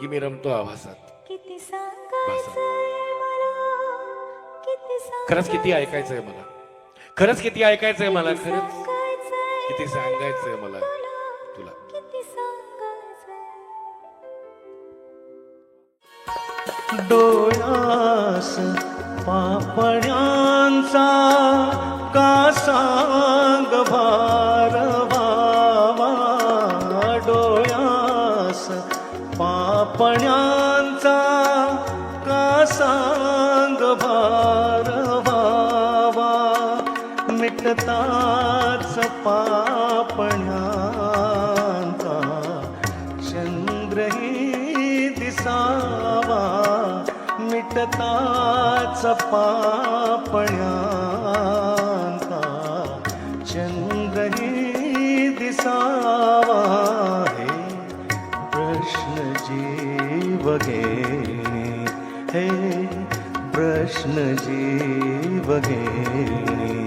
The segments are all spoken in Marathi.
की मी रमतो आभासात किती सांगायचंय मला? किती खरंच किती ऐकायचंय मला? खरंच किती ऐकायचंय मला? खरंच किती सांगायचंय मला? तुला. किती सांगायचंय? डोळ्यास पापण्यांचा का पण्यांचा का सांग भार व्हावा? मिटताच पापण्यांचा चंद्रही दिसावा. मिटताच पापण्या जीव घेणे हे प्रश्न जीव घेणे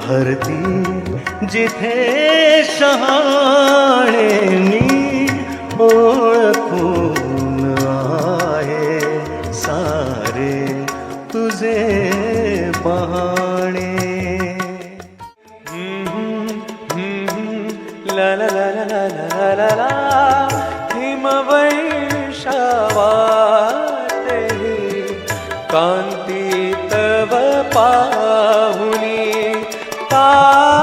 हरती जिथे शहाणे मी ओळखून आहे. सारे तुझे पाहणे तव पाहुनी तारकानवातल्या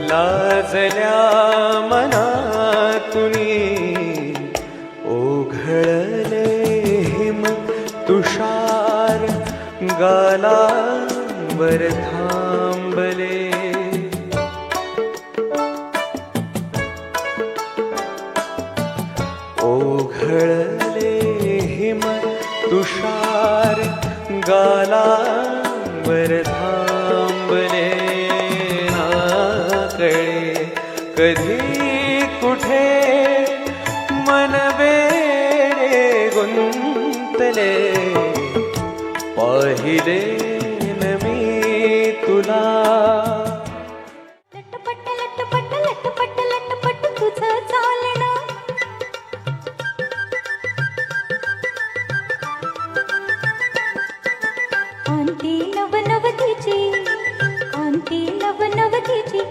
लाजल्या मनातुनी ओघळले हिम तुषार गालांवर थांबले. ओघळले तुषार ुषार नाकडे कधी कुठे मनबे गुन्तरे न मी तुला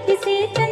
किसी